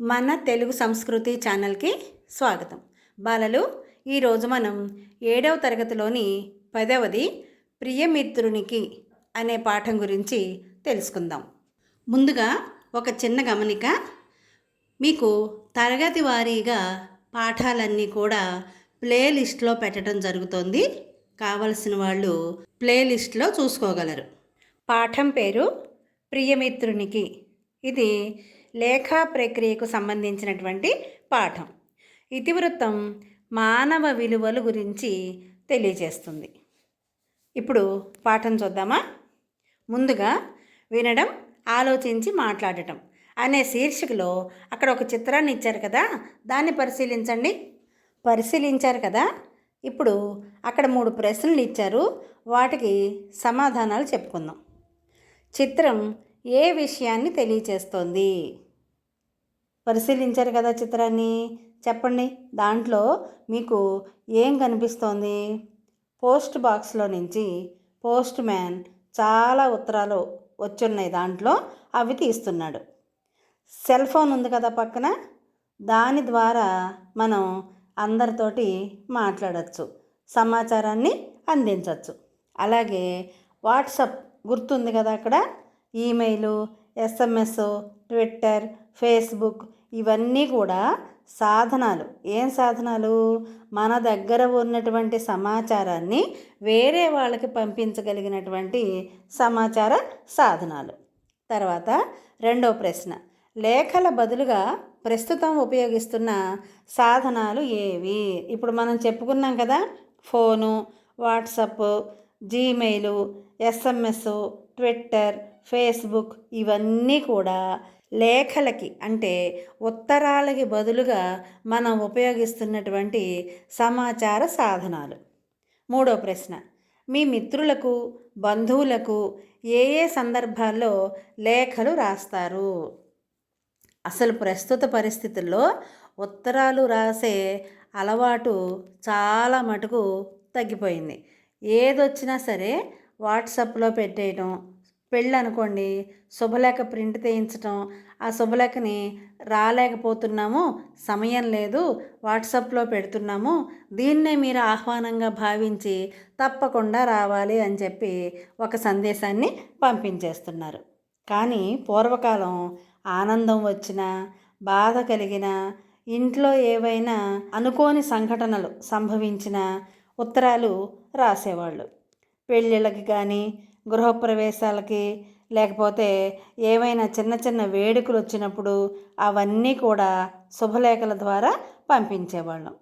మన తెలుగు సంస్కృతి ఛానల్కి స్వాగతం. బాలలు ఈరోజు మనం ఏడవ తరగతిలోని పదవది ప్రియమిత్రునికి అనే పాఠం గురించి తెలుసుకుందాం. ముందుగా ఒక చిన్న గమనిక. మీకు తరగతి వారీగా పాఠాలన్నీ కూడా ప్లేలిస్ట్లో పెట్టడం జరుగుతోంది. కావలసిన వాళ్ళు ప్లేలిస్ట్లో చూసుకోగలరు. పాఠం పేరు ప్రియమిత్రునికి. ఇది లేఖా ప్రక్రియకు సంబంధించినటువంటి పాఠం. ఇతివృత్తం మానవ విలువల గురించి తెలియజేస్తుంది. ఇప్పుడు పాఠం చూద్దామా? ముందుగా వినడం ఆలోచించి మాట్లాడటం అనే శీర్షికలో అక్కడ ఒక చిత్రాన్ని ఇచ్చారు కదా దాన్ని పరిశీలించండి. పరిశీలించారు కదా? ఇప్పుడు అక్కడ మూడు ప్రశ్నలు ఇచ్చారు వాటికి సమాధానాలు చెప్పుకుందాం. చిత్రం ఏ విషయాన్ని తెలియచేస్తోంది? పరిశీలించారు కదా చిత్రాన్ని. చెప్పండి. దాంట్లో మీకు ఏం కనిపిస్తోంది? పోస్ట్ బాక్స్లో నుంచి పోస్ట్ మ్యాన్ చాలా ఉత్తరాలు వచ్చున్నాయి దాంట్లో. అవి తీస్తున్నాడు. సెల్ ఫోన్ ఉంది కదా పక్కన. దాని ద్వారా మనం అందరితోటి మాట్లాడచ్చు. సమాచారాన్ని అందించవచ్చు అలాగే వాట్సప్ గుర్తుంది కదా అక్కడ. ఈమెయిల్ ఎస్ఎంఎస్ ట్విట్టర్ ఫేస్బుక్ ఇవన్నీ కూడా సాధనాలు. ఏం సాధనాలు? మన దగ్గర ఉన్నటువంటి సమాచారాన్ని వేరే వాళ్ళకి పంపించగలిగినటువంటి సమాచార సాధనాలు. తర్వాత రెండో ప్రశ్న. లేఖల బదులుగా ప్రస్తుతం ఉపయోగిస్తున్న సాధనాలు ఏవి? ఇప్పుడు మనం చెప్పుకున్నాం కదా phone WhatsApp Gmail SMS Twitter Facebook ఇవన్నీ కూడా లేఖలకి అంటే ఉత్తరాలకి బదులుగా మనం ఉపయోగిస్తున్నటువంటి సమాచార సాధనాలు. మూడో ప్రశ్న. మీ మిత్రులకు బంధువులకు ఏ ఏ సందర్భాల్లో లేఖలు రాస్తారు? అసలు ప్రస్తుత పరిస్థితుల్లో ఉత్తరాలు రాసే అలవాటు చాలా మటుకు తగ్గిపోయింది. ఏదొచ్చినా సరే వాట్సాప్లో పెట్టేయటం పెళ్ళి అనుకోండి శుభలేఖ ప్రింట్ తీయించటం ఆ శుభలేఖని రాలేకపోతున్నాము సమయం లేదు వాట్సాప్లో పెడుతున్నాము దీన్నే మీరు ఆహ్వానంగా భావించి తప్పకుండా రావాలి అని చెప్పి ఒక సందేశాన్ని పంపించేస్తున్నారు. కానీ పూర్వకాలం ఆనందం వచ్చినా బాధ కలిగిన ఇంట్లో ఏవైనా అనుకోని సంఘటనలు సంభవించిన ఉత్తరాలు రాసేవాళ్ళు. పెళ్ళిళ్ళకి కానీ గృహప్రవేశాలకి లేకపోతే ఏమైనా చిన్న చిన్న వేడుకలు వచ్చినప్పుడు అవన్నీ కూడా శుభలేఖల ద్వారా పంపించేవాళ్ళం.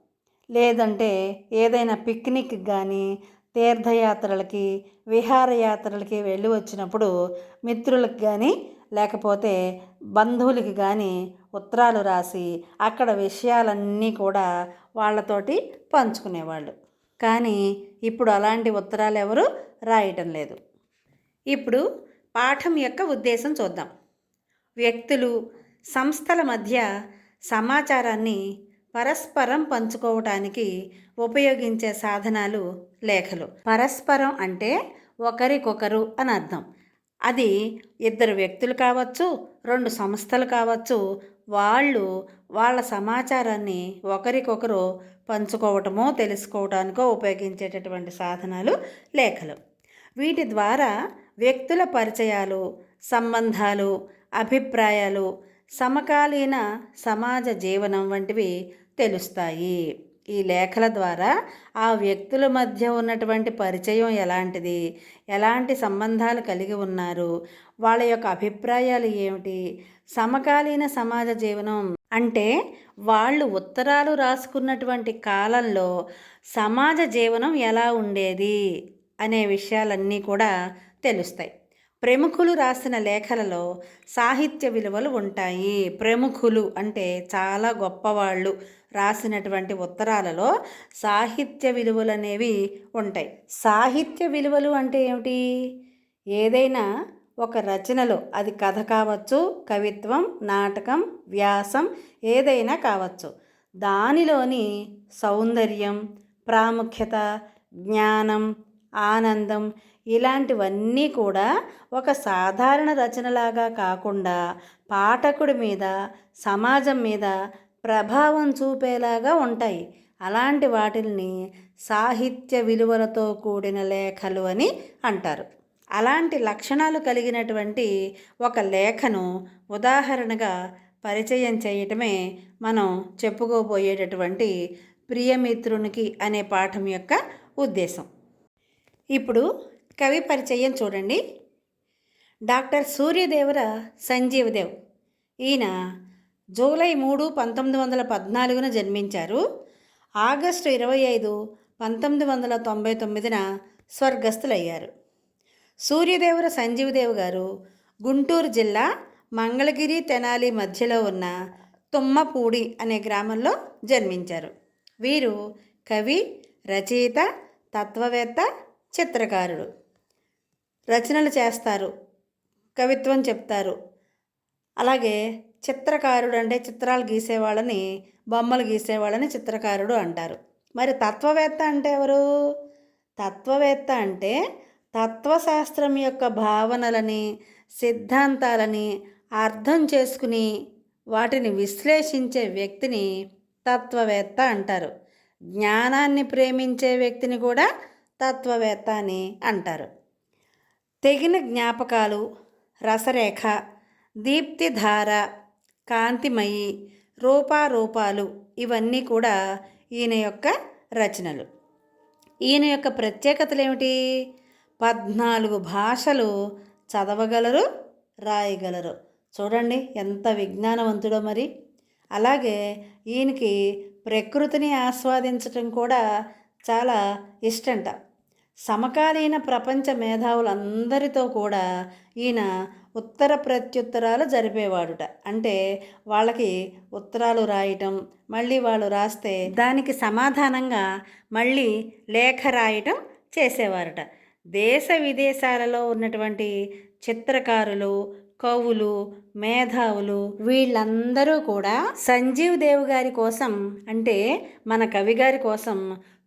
లేదంటే ఏదైనా పిక్నిక్ కానీ తీర్థయాత్రలకి విహారయాత్రలకి వెళ్ళి వచ్చినప్పుడు మిత్రులకు కానీ లేకపోతే బంధువులకి కానీ ఉత్తరాలు రాసి అక్కడ విషయాలన్నీ కూడా వాళ్ళతోటి పంచుకునేవాళ్ళు. కానీ ఇప్పుడు అలాంటి ఉత్తరాలు ఎవరు రాయటం లేదు. ఇప్పుడు పాఠం యొక్క ఉద్దేశం చూద్దాం. వ్యక్తులు సంస్థల మధ్య సమాచారాన్ని పరస్పరం పంచుకోవటానికి ఉపయోగించే సాధనాలు లేఖలు. పరస్పరం అంటే ఒకరికొకరు అని అర్థం. అది ఇద్దరు వ్యక్తులు కావచ్చు రెండు సంస్థలు కావచ్చు వాళ్ళు వాళ్ళ సమాచారాన్ని ఒకరికొకరు పంచుకోవటమో తెలుసుకోవటానికో ఉపయోగించేటటువంటి సాధనాలు లేఖలు. వీటి ద్వారా వ్యక్తుల పరిచయాలు సంబంధాలు అభిప్రాయాలు సమకాలీన సమాజ జీవనం వంటివి తెలుస్తాయి. ఈ లేఖల ద్వారా ఆ వ్యక్తుల మధ్య ఉన్నటువంటి పరిచయం ఎలాంటిది? ఎలాంటి సంబంధాలు కలిగి ఉన్నారు? వాళ్ళ యొక్క అభిప్రాయాలు ఏమిటి? సమకాలీన సమాజ జీవనం అంటే వాళ్ళు ఉత్తరాలు రాసుకున్నటువంటి కాలంలో సమాజ జీవనం ఎలా ఉండేది? అనే విషయాలన్నీ కూడా తెలుస్తాయి. ప్రముఖులు రాసిన లేఖలలో సాహిత్య విలువలు ఉంటాయి. ప్రముఖులు అంటే చాలా గొప్పవాళ్ళు రాసినటువంటి ఉత్తరాలలో సాహిత్య విలువలు అనేవి ఉంటాయి. సాహిత్య విలువలు అంటే ఏమిటి? ఏదైనా ఒక రచనలో అది కథ కావచ్చు కవిత్వం నాటకం వ్యాసం ఏదైనా కావచ్చు. దానిలోని సౌందర్యం ప్రాముఖ్యత జ్ఞానం ఆనందం ఇలాంటివన్నీ కూడా ఒక సాధారణ రచనలాగా కాకుండా పాఠకుడి మీద సమాజం మీద ప్రభావం చూపేలాగా ఉంటాయి. అలాంటి వాటిల్ని సాహిత్య విలువలతో కూడిన లేఖలు అని అంటారు. అలాంటి లక్షణాలు కలిగినటువంటి ఒక లేఖను ఉదాహరణగా పరిచయం చేయటమే మనం చెప్పుకోబోయేటటువంటి ప్రియమిత్రునికి అనే పాఠం యొక్క ఉద్దేశం. ఇప్పుడు కవి పరిచయం చూడండి. డాక్టర్ సూర్యదేవర సంజీవదేవ్ ఈయన జూలై మూడు పంతొమ్మిది వందల పద్నాలుగున జన్మించారు. ఆగస్టు ఇరవై ఐదు పంతొమ్మిది వందల తొంభై తొమ్మిదిన స్వర్గస్థులయ్యారు. సూర్యదేవర సంజీవదేవ్ గారు గుంటూరు జిల్లా మంగళగిరి తెనాలి మధ్యలో ఉన్న తుమ్మపూడి అనే గ్రామంలో జన్మించారు. వీరు కవి రచయిత తత్వవేత్త చిత్రకారుడు. రచనలు చేస్తారు కవిత్వం చెప్తారు. అలాగే చిత్రకారుడు అంటే చిత్రాలు గీసేవాళ్ళని బొమ్మలు గీసేవాళ్ళని చిత్రకారుడు అంటారు. మరి తత్వవేత్త అంటే ఎవరు? తత్వవేత్త అంటే తత్వశాస్త్రం యొక్క భావనలని సిద్ధాంతాలని అర్థం చేసుకుని వాటిని విశ్లేషించే వ్యక్తిని తత్వవేత్త అంటారు. జ్ఞానాన్ని ప్రేమించే వ్యక్తిని కూడా తత్వవేత్త అని అంటారు. తెగిన జ్ఞాపకాలు రసరేఖ దీప్తిధార కాంతిమయి రూపారూపాలు ఇవన్నీ కూడా ఈయన యొక్క రచనలు. ఈయన యొక్క ప్రత్యేకతలు ఏమిటి పద్నాలుగు భాషలు చదవగలరు రాయగలరు. చూడండి ఎంత విజ్ఞానవంతుడో మరి. అలాగే ఈయనకి ప్రకృతిని ఆస్వాదించటం కూడా చాలా ఇష్టంట. సమకాలీన ప్రపంచ మేధావులందరితో కూడా ఈయన ఉత్తర ప్రత్యుత్తరాలు జరిపేవాడుట. అంటే వాళ్ళకి ఉత్తరాలు రాయటం మళ్ళీ వాళ్ళు రాస్తే దానికి సమాధానంగా మళ్ళీ లేఖ రాయటం చేసేవారట. దేశ విదేశాలలో ఉన్నటువంటి చిత్రకారులు కవులు మేధావులు వీళ్ళందరూ కూడా సంజీవ్ దేవ్ గారి కోసం అంటే మన కవి గారి కోసం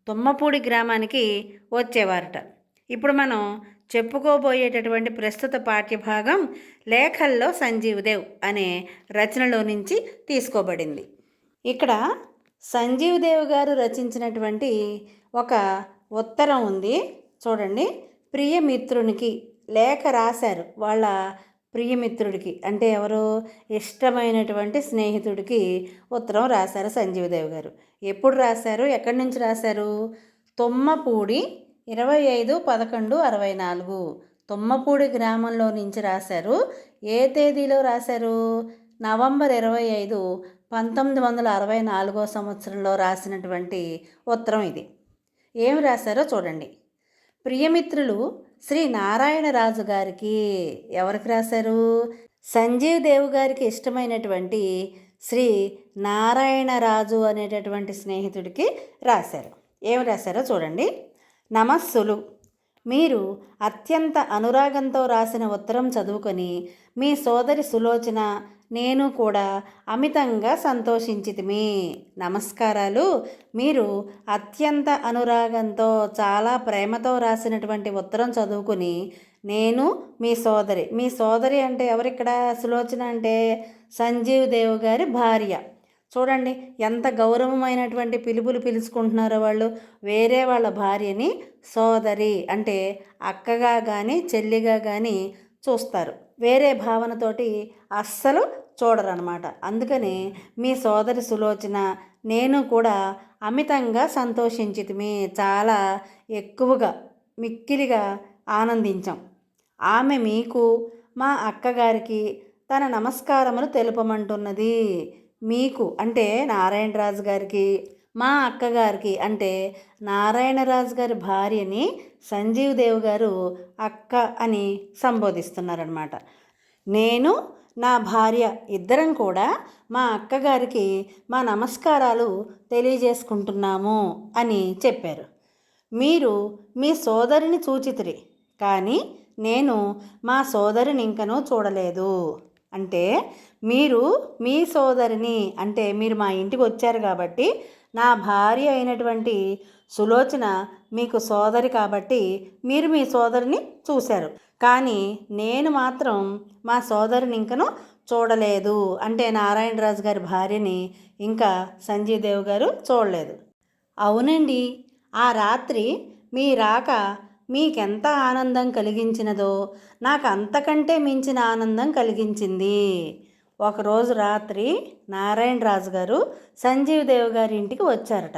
తుమ్మపూడి గ్రామానికి వచ్చేవారట. ఇప్పుడు మనం చెప్పుకోబోయేటటువంటి ప్రస్తుత పాఠ్యభాగం లేఖల్లో సంజీవ్ దేవ్ అనే రచనలో నుంచి తీసుకోబడింది. ఇక్కడ సంజీవదేవ్ గారు రచించినటువంటి ఒక ఉత్తరం ఉంది. చూడండి. ప్రియమిత్రునికి లేఖ రాశారు. వాళ్ళ ప్రియమిత్రుడికి అంటే ఎవరో? ఇష్టమైనటువంటి స్నేహితుడికి ఉత్తరం రాశారు సంజీవ్దేవ్ గారు. ఎప్పుడు రాశారు? ఎక్కడి నుంచి రాశారు? తుమ్మపూడి ఇరవై ఐదు పదకొండు అరవై నాలుగు. తుమ్మపూడి గ్రామంలో నుంచి రాశారు. ఏ తేదీలో రాశారు? నవంబర్ ఇరవై ఐదు పంతొమ్మిది వందల అరవై నాలుగో సంవత్సరంలో రాసినటువంటి ఉత్తరం ఇది. ఏమి రాశారో చూడండి. ప్రియమిత్రులు శ్రీ నారాయణరాజు గారికి ఎవరికి రాశారు? సంజీవ్ దేవ్ గారికి ఇష్టమైనటువంటి శ్రీ నారాయణరాజు అనేటటువంటి స్నేహితుడికి రాశారు. ఏమి రాశారో చూడండి. నమస్సులు. మీరు అత్యంత అనురాగంతో రాసిన ఉత్తరం చదువుకొని మీ సోదరి సులోచన నేను కూడా అమితంగా సంతోషించితిమి. నమస్కారాలు. మీరు అత్యంత అనురాగంతో చాలా ప్రేమతో రాసినటువంటి ఉత్తరం చదువుకుని నేను మీ సోదరి. మీ సోదరి అంటే ఎవరిక్కడ? సులోచన అంటే సంజీవ్ దేవ్ గారి భార్య. చూడండి ఎంత గౌరవమైనటువంటి పిలుపులు పిలుచుకుంటున్నారో వాళ్ళు. వేరే వాళ్ళ భార్యని సోదరి అంటే అక్కగా కానీ చెల్లిగా కానీ చూస్తారు. వేరే భావనతోటి అస్సలు చూడరనమాట. అందుకని మీ సోదరి సులోచన నేను కూడా అమితంగా సంతోషించితిమి. చాలా ఎక్కువగా మిక్కిలిగా ఆనందించాం. ఆమె మీకు మా అక్కగారికి తన నమస్కారములు తెలుపమంటున్నది. మీకు అంటే నారాయణరాజు గారికి మా అక్కగారికి అంటే నారాయణరాజు గారి భార్యని సంజీవ్ దేవ్ గారు అక్క అని సంబోధిస్తున్నారనమాట నేను నా భార్య ఇద్దరం కూడా మా అక్కగారికి మా నమస్కారాలు తెలియజేసుకుంటున్నాము అని చెప్పారు. మీరు మీ సోదరిని చూచితిరి కానీ నేను మా సోదరిని ఇంకనూ చూడలేదు. అంటే మీరు మీ సోదరిని అంటే మీరు మా ఇంటికి వచ్చారు కాబట్టి నా భార్య అయినటువంటి సులోచన మీకు సోదరి కాబట్టి మీరు మీ సోదరిని చూశారు. కానీ నేను మాత్రం మా సోదరిని ఇంకను చూడలేదు. అంటే నారాయణరాజు గారి భార్యని ఇంకా సంజయ్ దేవ్ గారు చూడలేదు. అవునండి. ఆ రాత్రి మీ రాక మీకెంత ఆనందం కలిగించినదో నాకు అంతకంటే మించిన ఆనందం కలిగించింది. ఒకరోజు రాత్రి నారాయణరాజు గారు సంజీవ్ దేవ్ గారి ఇంటికి వచ్చారట.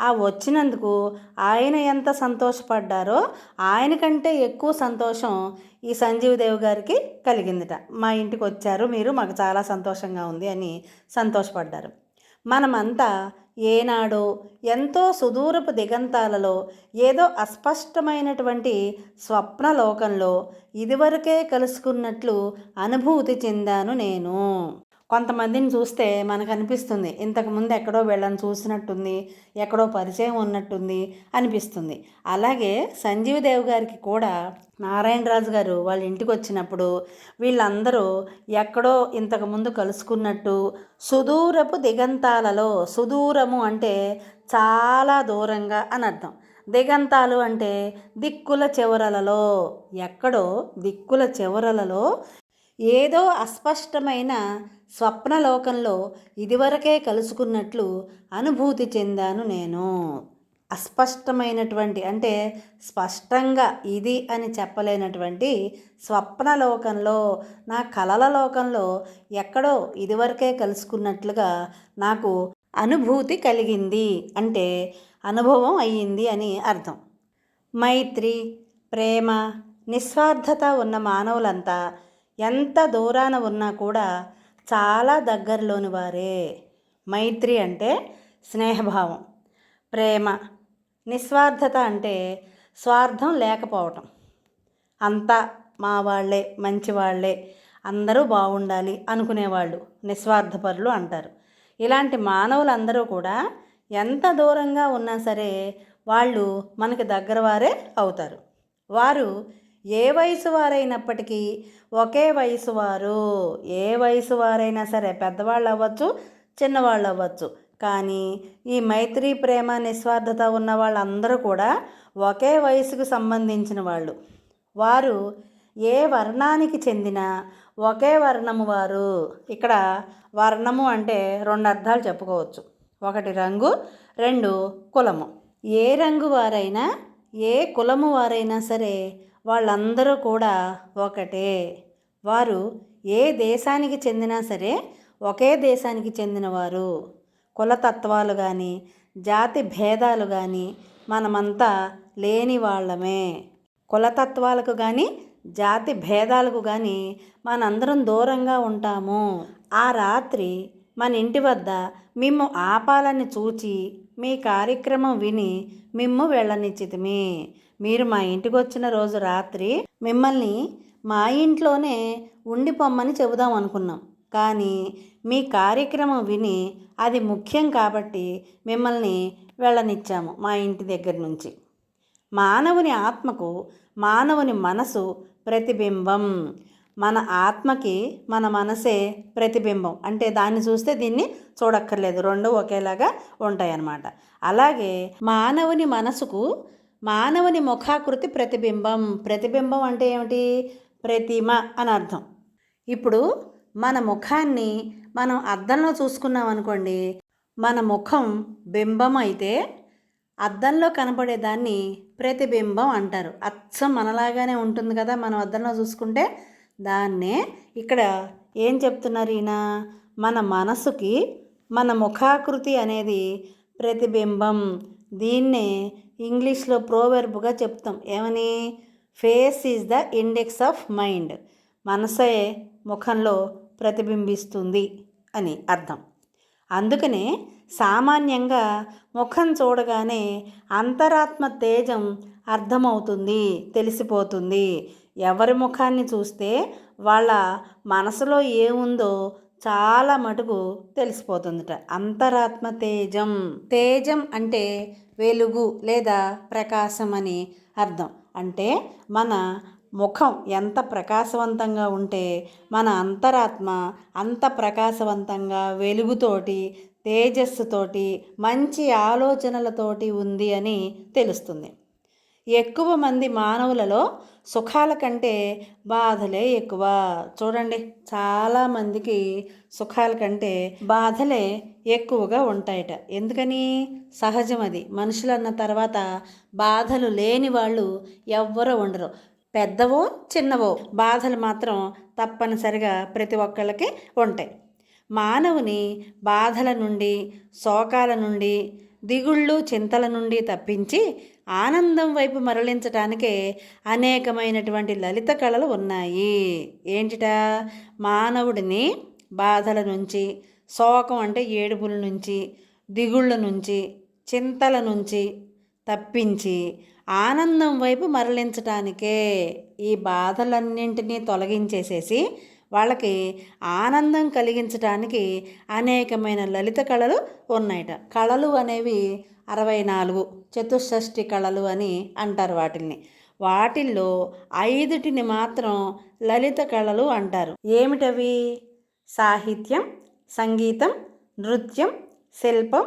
ఆ వచ్చినందుకు ఆయన ఎంత సంతోషపడ్డారో ఆయన కంటే ఎక్కువ సంతోషం ఈ సంజీవ్ దేవ్ గారికి కలిగిందిట. మా ఇంటికి వచ్చారు మీరు మాకు చాలా సంతోషంగా ఉంది అని సంతోషపడ్డారు. మనమంతా ఏనాడో ఎంతో సుదూరపు దిగంతాలలో ఏదో అస్పష్టమైనటువంటి స్వప్నలోకంలో ఇదివరకే కలుసుకున్నట్లు అనుభూతి చెందాను నేను. కొంతమందిని చూస్తే మనకు అనిపిస్తుంది ఇంతకుముందు ఎక్కడో వీళ్ళని చూసినట్టుంది ఎక్కడో పరిచయం ఉన్నట్టుంది అనిపిస్తుంది. అలాగే సంజీవ్ దేవ్ గారికి కూడా నారాయణరాజు గారు వాళ్ళ ఇంటికి వచ్చినప్పుడు వీళ్ళందరూ ఎక్కడో ఇంతకుముందు కలుసుకున్నట్టు సుదూరపు దిగంతాలలో సుదూరము అంటే చాలా దూరంగా అని అర్థం. దిగంతాలు అంటే దిక్కుల చివరలలో ఎక్కడో దిక్కుల చివరలలో ఏదో అస్పష్టమైన స్వప్నలోకంలో ఇదివరకే కలుసుకున్నట్లు అనుభూతి చెందాను నేను. అస్పష్టమైనటువంటి అంటే స్పష్టంగా ఇది అని చెప్పలేనటువంటి స్వప్నలోకంలో నా కలల లోకంలో ఎక్కడో ఇదివరకే కలుసుకున్నట్లుగా నాకు అనుభూతి కలిగింది అంటే అనుభవం అయ్యింది అని అర్థం. మైత్రి ప్రేమ నిస్వార్థత ఉన్న మానవులంతా ఎంత దూరాన ఉన్నా కూడా చాలా దగ్గరలోని వారే. మైత్రి అంటే స్నేహభావం ప్రేమ నిస్వార్థత అంటే స్వార్థం లేకపోవటం. అంతా మా వాళ్ళే మంచి వాళ్ళే అందరూ బాగుండాలి అనుకునేవాళ్ళు నిస్వార్థపరులు అంటారు. ఇలాంటి మానవులందరూ కూడా ఎంత దూరంగా ఉన్నా సరే వాళ్ళు మనకి దగ్గరవారే అవుతారు. వారు ఏ వయసు వారైనప్పటికీ ఒకే వయసు వారు. ఏ వయసు వారైనా సరే పెద్దవాళ్ళు అవ్వచ్చు చిన్నవాళ్ళు అవ్వచ్చు. కానీ ఈ మైత్రి ప్రేమ నిస్వార్థత ఉన్న వాళ్ళందరూ కూడా ఒకే వయసుకు సంబంధించిన వాళ్ళు. వారు ఏ వర్ణానికి చెందిన ఒకే వర్ణము వారు. ఇక్కడ వర్ణము అంటే రెండు అర్థాలు చెప్పుకోవచ్చు. ఒకటి రంగు రెండు కులము. ఏ రంగు వారైనా ఏ కులము వారైనా సరే వాళ్ళందరూ కూడా ఒకటే. వారు ఏ దేశానికి చెందినా సరే ఒకే దేశానికి చెందినవారు. కులతత్వాలు కానీ జాతి భేదాలు కానీ మనమంతా లేని వాళ్ళమే. కులతత్వాలకు కానీ జాతి భేదాలకు కానీ మనందరం దూరంగా ఉంటాము. ఆ రాత్రి మన ఇంటి వద్ద మిమ్ము ఆపాలని చూచి మీ కార్యక్రమం విని మిమ్ము వెళ్ళనిచ్చితిమి. మీరు మా ఇంటికి వచ్చిన రోజు రాత్రి మిమ్మల్ని మా ఇంట్లోనే ఉండిపోమ్మని చెబుదాం అనుకున్నాం. కానీ మీ కార్యక్రమం విని అది ముఖ్యం కాబట్టి మిమ్మల్ని వెళ్ళనిచ్చాము మా ఇంటి దగ్గర నుంచి. మానవుని ఆత్మకు మానవుని మనసు ప్రతిబింబం. మన ఆత్మకి మన మనసే ప్రతిబింబం. అంటే దాన్ని చూస్తే దీన్ని చూడక్కర్లేదు. రెండు ఒకేలాగా ఉంటాయన్నమాట. అలాగే మానవుని మనసుకు మానవుని ముఖాకృతి ప్రతిబింబం. ప్రతిబింబం అంటే ఏమిటి? ప్రతిమ అని అర్థం. ఇప్పుడు మన ముఖాన్ని మనం అద్దంలో చూసుకున్నాం అనుకోండి. మన ముఖం బింబం అయితే అద్దంలో కనపడేదాన్ని ప్రతిబింబం అంటారు. అచ్చం మనలాగానే ఉంటుంది కదా మనం అద్దంలో చూసుకుంటే. దాన్నే ఇక్కడ ఏం చెప్తున్నారు ఈయన? మన మనసుకి మన ముఖాకృతి అనేది ప్రతిబింబం. దీన్నే ఇంగ్లీష్లో ప్రోవెర్బ్గా చెప్తాం. ఏమని? Face is the index of mind. మనసే ముఖంలో ప్రతిబింబిస్తుంది అని అర్థం. అందుకనే సామాన్యంగా ముఖం చూడగానే అంతరాత్మ తేజం అర్థమవుతుంది తెలిసిపోతుంది. ఎవరి ముఖాన్ని చూస్తే వాళ్ళ మనసులో ఏముందో చాలా మటుకు తెలిసిపోతుందట. అంతరాత్మ తేజం. తేజం అంటే వెలుగు లేదా ప్రకాశం అని అర్థం. అంటే మన ముఖం ఎంత ప్రకాశవంతంగా ఉంటే మన అంతరాత్మ అంత ప్రకాశవంతంగా వెలుగుతోటి తేజస్సుతోటి మంచి ఆలోచనలతోటి ఉంది అని తెలుస్తుంది. ఎక్కువ మంది మానవులలో సుఖాల కంటే బాధలే ఎక్కువ. చూడండి చాలామందికి సుఖాల కంటే బాధలే ఎక్కువగా ఉంటాయట. ఎందుకని? సహజం అది మనుషులు అన్న తర్వాత బాధలు లేని వాళ్ళు ఎవ్వరూ ఉండరు. పెద్దవో చిన్నవో బాధలు మాత్రం తప్పనిసరిగా ప్రతి ఒక్కళ్ళకి ఉంటాయి. మానవుని బాధల నుండి శోకాల నుండి దిగుళ్ళు చింతల నుండి తప్పించి ఆనందం వైపు మరలించటానికే అనేకమైనటువంటి లలిత కళలు ఉన్నాయి. ఏంటిట? మానవుడిని బాధల నుంచి శోకం అంటే ఏడుపుల నుంచి దిగుళ్ళ నుంచి చింతల నుంచి తప్పించి ఆనందం వైపు మరలించటానికే ఈ బాధలన్నింటినీ తొలగించేసేసి వాళ్ళకి ఆనందం కలిగించడానికి అనేకమైన లలిత కళలు ఉన్నాయట. కళలు అనేవి అరవై నాలుగు చతుషష్ఠి కళలు అని అంటారు వాటిల్ని. వాటిల్లో ఐదుటిని మాత్రం లలిత కళలు అంటారు. ఏమిటవి? సాహిత్యం సంగీతం నృత్యం శిల్పం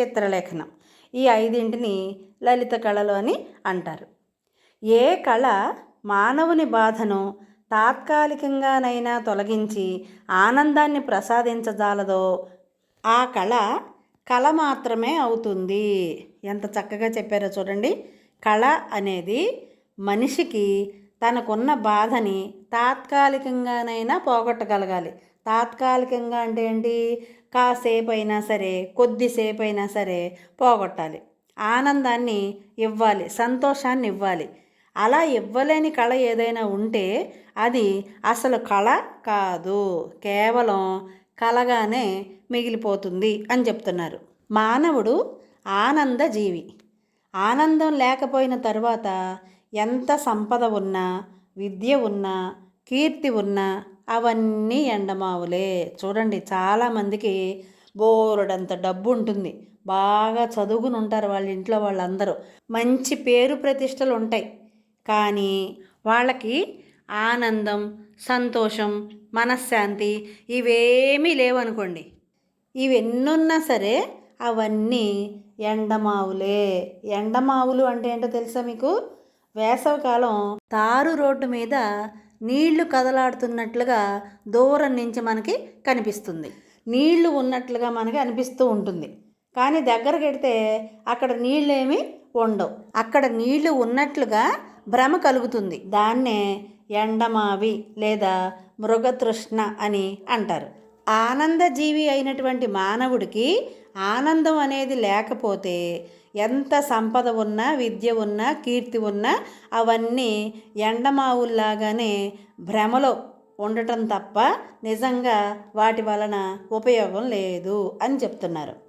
చిత్రలేఖనం. ఈ ఐదింటిని లలిత కళలు అని అంటారు. ఏ కళ మానవుని బాధను తాత్కాలికంగానైనా తొలగించి ఆనందాన్ని ప్రసాదించజాలదో ఆ కళ కళ మాత్రమే అవుతుంది. ఎంత చక్కగా చెప్పారో చూడండి. కళ అనేది మనిషికి తనకున్న బాధని తాత్కాలికంగానైనా పోగొట్టగలగాలి. తాత్కాలికంగా అంటే ఏంటి? కాసేపు అయినా సరే కొద్దిసేపు అయినా సరే పోగొట్టాలి. ఆనందాన్ని ఇవ్వాలి సంతోషాన్ని ఇవ్వాలి. అలా ఇవ్వలేని కళ ఏదైనా ఉంటే అది అసలు కళ కాదు. కేవలం కలగానే మిగిలిపోతుంది అని చెప్తున్నారు. మానవుడు ఆనంద జీవి. ఆనందం లేకపోయిన తర్వాత ఎంత సంపద ఉన్నా విద్య ఉన్నా కీర్తి ఉన్నా అవన్నీ ఎండమావులే. చూడండి చాలామందికి బోరుడంత డబ్బు ఉంటుంది బాగా చదువుకుని ఉంటారు వాళ్ళ ఇంట్లో వాళ్ళందరూ. మంచి పేరు ప్రతిష్టలు ఉంటాయి కానీ వాళ్ళకి ఆనందం సంతోషం మనశ్శాంతి ఇవేమీ లేవనుకోండి. ఇవెన్నున్నా సరే అవన్నీ ఎండమావులే. ఎండమావులు అంటే ఏంటో తెలుసా మీకు? వేసవికాలం తారు రోడ్డు మీద నీళ్ళు కదలాడుతున్నట్లుగా దూరం నుంచి మనకి కనిపిస్తుంది. నీళ్ళు ఉన్నట్లుగా మనకి అనిపిస్తూ ఉంటుంది. కానీ దగ్గరకెడితే అక్కడ నీళ్ళేమీ ఉండవు. అక్కడ నీళ్ళు ఉన్నట్లుగా భ్రమ కలుగుతుంది. దాన్నే ఎండమావి లేదా మృగతృష్ణ అని అంటారు. ఆనందజీవి అయినటువంటి మానవుడికి ఆనందం అనేది లేకపోతే ఎంత సంపద ఉన్నా విద్య ఉన్నా కీర్తి ఉన్నా అవన్నీ ఎండమావుల్లాగానే భ్రమలో ఉండటం తప్ప నిజంగా వాటి వలన ఉపయోగం లేదు అని చెప్తున్నారు.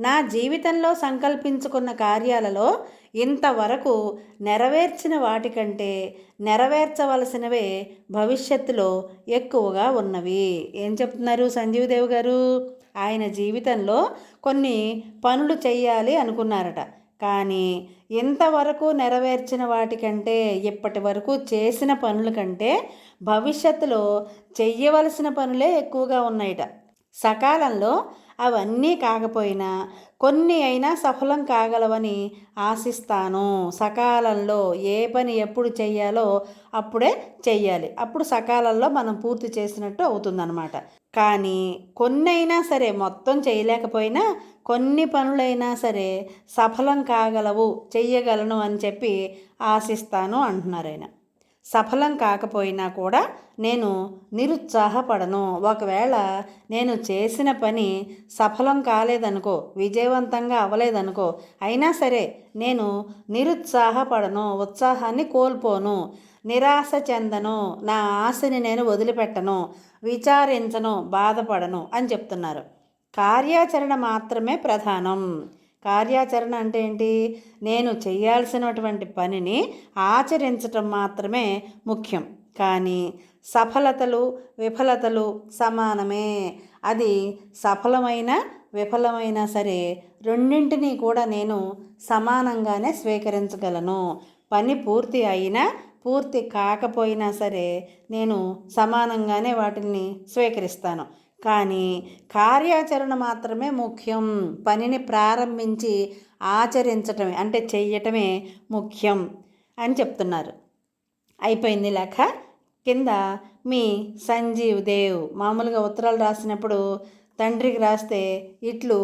నా జీవితంలో సంకల్పించుకున్న కార్యాలలో ఇంతవరకు నెరవేర్చిన వాటికంటే నెరవేర్చవలసినవే భవిష్యత్తులో ఎక్కువగా ఉన్నవి. ఏం చెప్తున్నారు సంజీవదేవ్ గారు? ఆయన జీవితంలో కొన్ని పనులు చేయాలి అనుకున్నారట. కానీ ఇంతవరకు నెరవేర్చిన వాటికంటే ఇప్పటి వరకు చేసిన పనుల కంటే భవిష్యత్తులో చెయ్యవలసిన పనులే ఎక్కువగా ఉన్నాయట. సకాలంలో అవన్నీ కాకపోయినా కొన్ని అయినా సఫలం కాగలవని ఆశిస్తాను. సకాలంలో ఏ పని ఎప్పుడు చెయ్యాలో అప్పుడే చెయ్యాలి. అప్పుడు సకాలంలో మనం పూర్తి చేసినట్టు అవుతుందన్నమాట. కానీ కొన్ని అయినా సరే మొత్తం చేయలేకపోయినా కొన్ని పనులైనా సరే సఫలం కాగలవు చెయ్యగలను అని చెప్పి ఆశిస్తాను అంటున్నారు ఆయన. సఫలం కాకపోయినా కూడా నేను నిరుత్సాహపడను. ఒకవేళ నేను చేసిన పని సఫలం కాలేదనుకో విజయవంతంగా అవ్వలేదనుకో అయినా సరే నేను నిరుత్సాహపడను ఉత్సాహాన్ని కోల్పోను. నిరాశ చెందను నా ఆశని నేను వదిలిపెట్టను విచారించను బాధపడను అని చెప్తున్నారు. కార్యాచరణ మాత్రమే ప్రధానం. కార్యాచరణ అంటే ఏంటి? నేను చేయాల్సినటువంటి పనిని ఆచరించటం మాత్రమే ముఖ్యం. కానీ సఫలతలు విఫలతలు సమానమే. అది సఫలమైన విఫలమైనా సరే రెండింటినీ కూడా నేను సమానంగానే స్వీకరించగలను. పని పూర్తి అయినా పూర్తి కాకపోయినా సరే నేను సమానంగానే వాటిని స్వీకరిస్తాను. కానీ కార్యాచరణ మాత్రమే ముఖ్యం. పనిని ప్రారంభించి ఆచరించటమే అంటే చెయ్యటమే ముఖ్యం అని చెప్తున్నారు. అయిపోయింది లేఖ కింద మీ సంజీవ్ దేవ్ మామూలుగా ఉత్తరాలు రాసినప్పుడు తండ్రికి రాస్తే ఇట్లు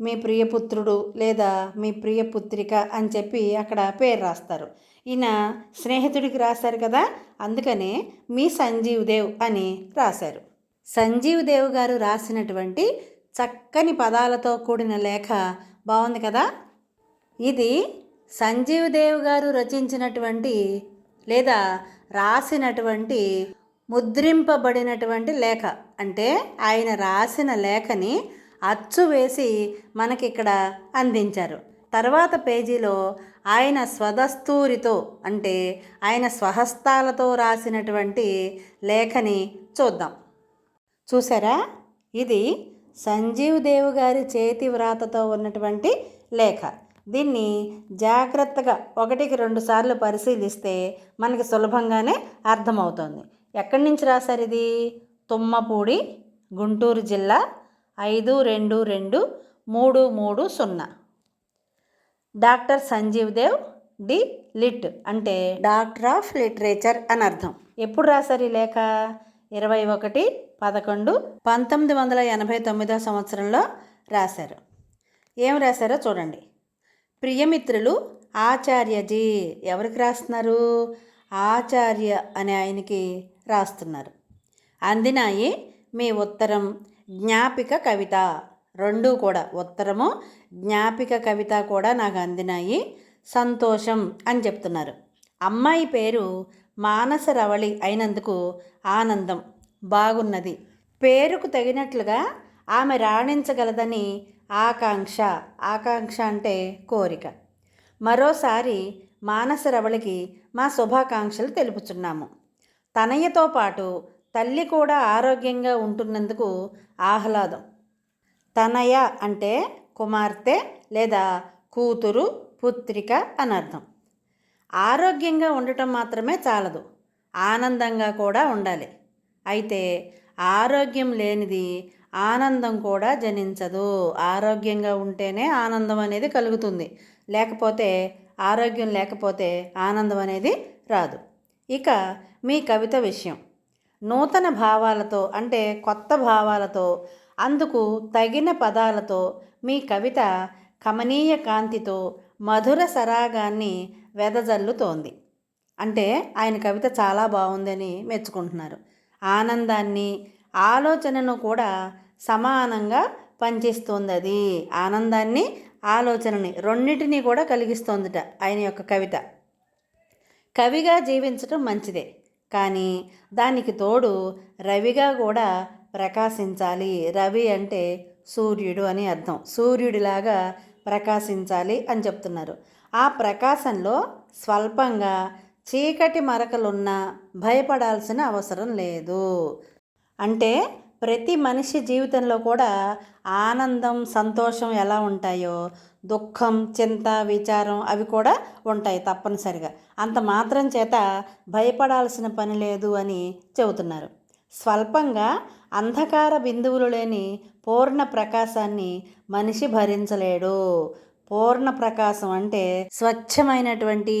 మీ ప్రియపుత్రుడు లేదా మీ ప్రియపుత్రిక అని చెప్పి అక్కడ పేరు రాస్తారు. ఈయన స్నేహితుడికి రాశారు కదా అందుకనే మీ సంజీవ్ దేవ్ అని రాశారు. సంజీవ్ దేవ్ గారు రాసినటువంటి చక్కని పదాలతో కూడిన లేఖ. బాగుంది కదా? ఇది సంజీవ్ దేవ్ గారు రచించినటువంటి లేదా రాసినటువంటి ముద్రింపబడినటువంటి లేఖ. అంటే ఆయన రాసిన లేఖని అచ్చు వేసి మనకి ఇక్కడ అందించారు. తర్వాత పేజీలో ఆయన స్వదస్తూరితో అంటే ఆయన స్వహస్తాలతో రాసినటువంటి లేఖని చూద్దాం. చూసారా? ఇది సంజీవ్ దేవ్ గారి చేతి వ్రాతతో ఉన్నటువంటి లేఖ. దీన్ని జాగ్రత్తగా ఒకటికి రెండు సార్లు పరిశీలిస్తే మనకి సులభంగానే అర్థమవుతుంది. ఎక్కడి నుంచి రాశారు ఇది? తుమ్మపూడి గుంటూరు జిల్లా ఐదు రెండు రెండు మూడు మూడు సున్నా. Doctor Sanjeev Dev D Litt అంటే డాక్టర్ ఆఫ్ లిటరేచర్ అని అర్థం. ఎప్పుడు రాశారు ఈ లేఖ? ఇరవై ఒకటి పదకొండు పంతొమ్మిది వందల ఎనభై తొమ్మిదో సంవత్సరంలో రాశారు. ఏం రాశారో చూడండి. ప్రియమిత్రులు ఆచార్యజీ ఎవరికి రాస్తున్నారు? ఆచార్య అనే ఆయనకి రాస్తున్నారు. అందినాయి మీ ఉత్తరం జ్ఞాపిక కవిత. రెండు కూడా ఉత్తరము జ్ఞాపిక కవిత కూడా నాకు అందినాయి. సంతోషం అని చెప్తున్నారు. అమ్మాయి పేరు మానసరవళి అయినందుకు ఆనందం. బాగున్నది. పేరుకు తగినట్లుగా ఆమె రాణించగలదని ఆకాంక్ష. ఆకాంక్ష అంటే కోరిక. మరోసారి మానసరవళికి మా శుభాకాంక్షలు తెలుపుచున్నాము. తనయ్యతో పాటు తల్లి కూడా ఆరోగ్యంగా ఉంటున్నందుకు ఆహ్లాదం. తనయ అంటే కుమార్తె లేదా కూతురు పుత్రిక అనర్థం. ఆరోగ్యంగా ఉండటం మాత్రమే చాలదు. ఆనందంగా కూడా ఉండాలి. అయితే ఆరోగ్యం లేనిది ఆనందం కూడా జనించదు. ఆరోగ్యంగా ఉంటేనే ఆనందం అనేది కలుగుతుంది. లేకపోతే ఆరోగ్యం లేకపోతే ఆనందం అనేది రాదు. ఇక మీ కవిత విషయం. నూతన భావాలతో అంటే కొత్త భావాలతో అందుకు తగిన పదాలతో మీ కవిత కమనీయ కాంతితో మధుర సరాగాన్ని వెదజల్లుతోంది అంటే ఆయన కవిత చాలా బాగుందని మెచ్చుకుంటున్నారు. ఆనందాన్ని ఆలోచనను కూడా సమానంగా పనిచేస్తుంది అది ఆనందాన్ని ఆలోచనని రెండింటినీ కూడా కలిగిస్తోందిట ఆయన యొక్క కవిత. కవిగా జీవించటం మంచిదే. కానీ దానికి తోడు రవిగా కూడా ప్రకాశించాలి. రవి అంటే సూర్యుడు అని అర్థం. సూర్యుడిలాగా ప్రకాశించాలి అని చెప్తున్నారు. ఆ ప్రకాశంలో స్వల్పంగా చీకటి మరకలున్నా భయపడాల్సిన అవసరం లేదు. అంటే ప్రతి మనిషి జీవితంలో కూడా ఆనందం సంతోషం ఎలా ఉంటాయో దుఃఖం చింత విచారం అవి కూడా ఉంటాయి తప్పనిసరిగా. అంత మాత్రం చేత భయపడాల్సిన పని లేదు అని చెబుతున్నారు. స్వల్పంగా అంధకార బిందువులు లేని పూర్ణ ప్రకాశాన్ని మనిషి భరించలేడు. పూర్ణ ప్రకాశం అంటే స్వచ్ఛమైనటువంటి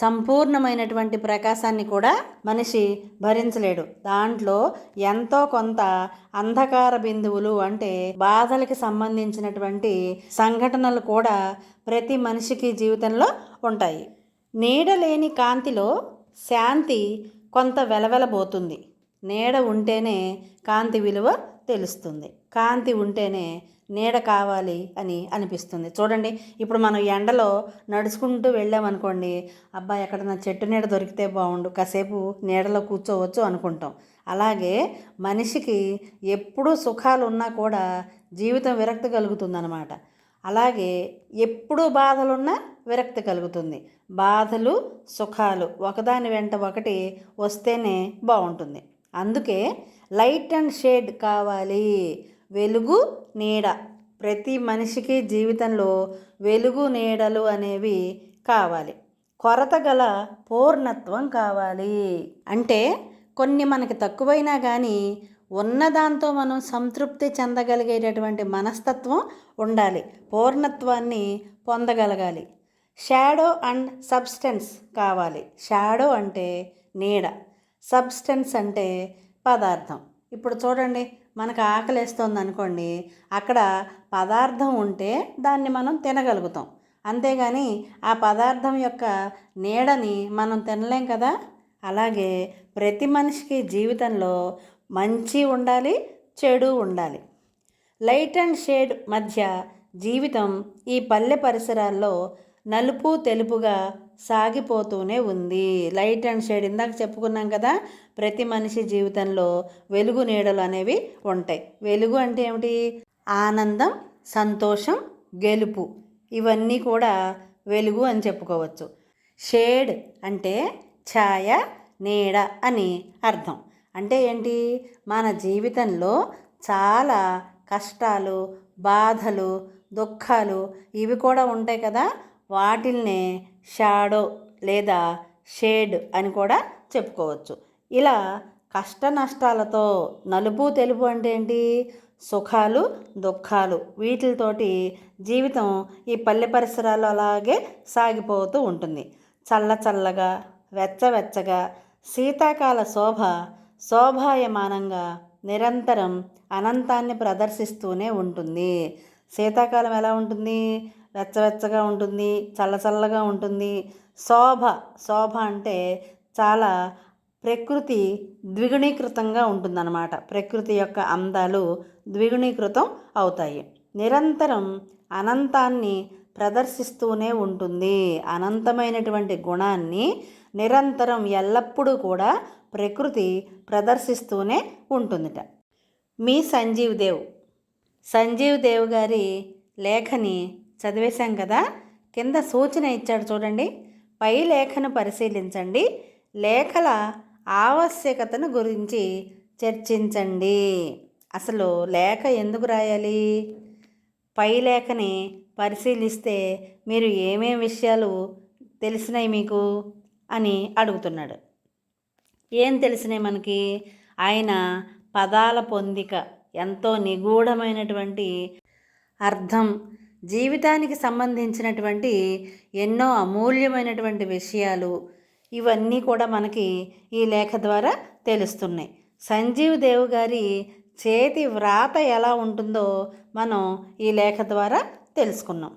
సంపూర్ణమైనటువంటి ప్రకాశాన్ని కూడా మనిషి భరించలేడు. దాంట్లో ఎంతో కొంత అంధకార బిందువులు అంటే బాధలకి సంబంధించినటువంటి సంఘటనలు కూడా ప్రతి మనిషికి జీవితంలో ఉంటాయి. నీడ లేని కాంతిలో శాంతి కొంత వెలవెలబోతుంది. నీడ ఉంటేనే కాంతి విలువ తెలుస్తుంది. కాంతి ఉంటేనే నీడ కావాలి అని అనిపిస్తుంది. చూడండి ఇప్పుడు మనం ఎండలో నడుచుకుంటూ వెళ్ళామనుకోండి అబ్బాయి ఎక్కడన్నా చెట్టు నీడ దొరికితే బాగుండు కాసేపు నీడలో కూర్చోవచ్చు అనుకుంటాం. అలాగే మనిషికి ఎప్పుడూ సుఖాలు ఉన్నా కూడా జీవితం విరక్తి కలుగుతుందన్నమాట. అలాగే ఎప్పుడు బాధలున్నా విరక్తి కలుగుతుంది. బాధలు సుఖాలు ఒకదాని వెంట ఒకటి వస్తేనే బాగుంటుంది అందుకే లైట్ అండ్ షేడ్ కావాలి. వెలుగు నీడ. ప్రతి మనిషికి జీవితంలో వెలుగు నీడలు అనేవి కావాలి. కొరత గల పూర్ణత్వం కావాలి. అంటే కొన్ని మనకి తక్కువైనా కానీ ఉన్నదాంతో మనం సంతృప్తి చెందగలిగేటటువంటి మనస్తత్వం ఉండాలి. పూర్ణత్వాన్ని పొందగలగాలి. షాడో అండ్ సబ్స్టెన్స్ కావాలి. షాడో అంటే నీడ. సబ్స్టెన్స్ అంటే పదార్థం. ఇప్పుడు చూడండి. మనకు ఆకలిస్తుంది అనుకోండి అక్కడ పదార్థం ఉంటే దాన్ని మనం తినగలుగుతాం. అంతేగాని ఆ పదార్థం యొక్క నీడని మనం తినలేం కదా? అలాగే ప్రతి మనిషికి జీవితంలో మంచి ఉండాలి చెడు ఉండాలి. లైట్ అండ్ షేడ్ మధ్య జీవితం ఈ పల్లె పరిసరాల్లో నలుపు తెలుపుగా సాగిపోతూనే ఉంది. లైట్ అండ్ షేడ్ ఇందాక చెప్పుకున్నాం కదా ప్రతి మనిషి జీవితంలో వెలుగు నీడలు అనేవి ఉంటాయి. వెలుగు అంటే ఏమిటి? ఆనందం సంతోషం గెలుపు. ఇవన్నీ కూడా వెలుగు అని చెప్పుకోవచ్చు. షేడ్ అంటే ఛాయ నీడ అని అర్థం. అంటే ఏంటి? మన జీవితంలో చాలా కష్టాలు బాధలు దుఃఖాలు ఇవి కూడా ఉంటాయి కదా. వాటిల్నే షాడో లేదా షేడ్ అని కూడా చెప్పుకోవచ్చు. ఇలా కష్ట నష్టాలతో నలుపు తెలుపు అంటే ఏంటి? సుఖాలు దుఃఖాలు వీటితోటి జీవితం ఈ పల్లె పరిసరాలు అలాగే సాగిపోతూ ఉంటుంది. చల్ల చల్లగా వెచ్చవెచ్చగా శీతాకాల శోభ శోభాయమానంగా నిరంతరం అనంతాన్ని ప్రదర్శిస్తూనే ఉంటుంది. శీతాకాలం ఎలా ఉంటుంది? వెచ్చవెచ్చగా ఉంటుంది చల్లచల్లగా ఉంటుంది. శోభ శోభ అంటే చాలా ప్రకృతి ద్విగుణీకృతంగా ఉంటుందన్నమాట. ప్రకృతి యొక్క అందాలు ద్విగుణీకృతం అవుతాయి. నిరంతరం అనంతాన్ని ప్రదర్శిస్తూనే ఉంటుంది. అనంతమైనటువంటి గుణాన్ని నిరంతరం ఎల్లప్పుడూ కూడా ప్రకృతి ప్రదర్శిస్తూనే ఉంటుందిట. మీ సంజీవ్ దేవ్. సంజీవ్ దేవ్ గారి లేఖని చదివేశాం కదా? కింద సూచన ఇచ్చాడు చూడండి. పై లేఖను పరిశీలించండి. లేఖల ఆవశ్యకతను గురించి చర్చించండి. అసలు లేఖ ఎందుకు రాయాలి? పై లేఖని పరిశీలిస్తే మీరు ఏమేమి విషయాలు తెలిసినాయి మీకు? అని అడుగుతున్నాడు. ఏం తెలిసినాయి మనకి? ఆయన పదాల పొందిక ఎంతో నిగూఢమైనటువంటి అర్థం జీవితానికి సంబంధించినటువంటి ఎన్నో అమూల్యమైనటువంటి విషయాలు ఇవన్నీ కూడా మనకి ఈ లేఖ ద్వారా తెలుస్తున్నాయి. సంజీవ్ దేవ్ గారి చేతి వ్రాత ఎలా ఉంటుందో మనం ఈ లేఖ ద్వారా తెలుసుకున్నాం.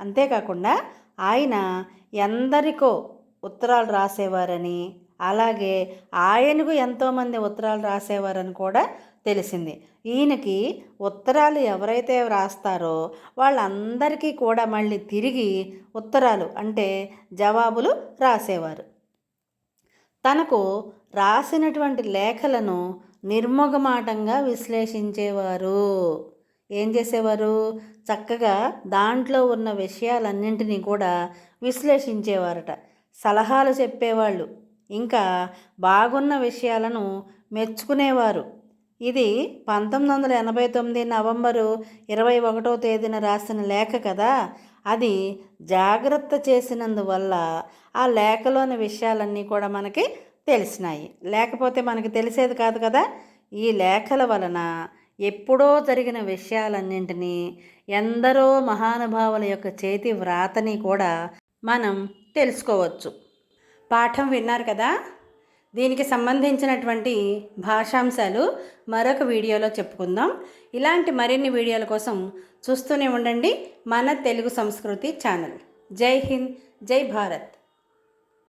అంతేకాకుండా ఆయన ఎందరికో ఉత్తరాలు రాసేవారని అలాగే ఆయనకు ఎంతోమంది ఉత్తరాలు రాసేవారని కూడా తెలిసింది. ఈయనకి ఉత్తరాలు ఎవరైతే వ్రాస్తారో వాళ్ళందరికీ కూడా మళ్ళీ తిరిగి ఉత్తరాలు అంటే జవాబులు రాసేవారు. తనకు రాసినటువంటి లేఖలను నిర్మగమాటంగా విశ్లేషించేవారు. ఏం చేసేవారు? చక్కగా దాంట్లో ఉన్న విషయాలన్నింటినీ కూడా విశ్లేషించేవారట. సలహాలు చెప్పేవాళ్ళు. ఇంకా బాగున్న విషయాలను మెచ్చుకునేవారు. ఇది పంతొమ్మిది వందల ఎనభై తొమ్మిది నవంబరు ఇరవై ఒకటో తేదీన రాసిన లేఖ కదా. అది జాగ్రత్త చేసినందువల్ల ఆ లేఖలోని విషయాలన్నీ కూడా మనకి తెలిసినాయి. లేకపోతే మనకి తెలిసేది కాదు కదా. ఈ లేఖల వలన ఎప్పుడో జరిగిన విషయాలన్నింటినీ ఎందరో మహానుభావుల యొక్క చేతి వ్రాతని కూడా మనం తెలుసుకోవచ్చు. పాఠం విన్నారు కదా? దీనికి సంబంధించినటువంటి భాషాంశాలు మరొక వీడియోలో చెప్పుకుందాం. ఇలాంటి మరిన్ని వీడియోల కోసం చూస్తూనే ఉండండి. మన తెలుగు సంస్కృతి ఛానల్. జై హింద్ జై భారత్.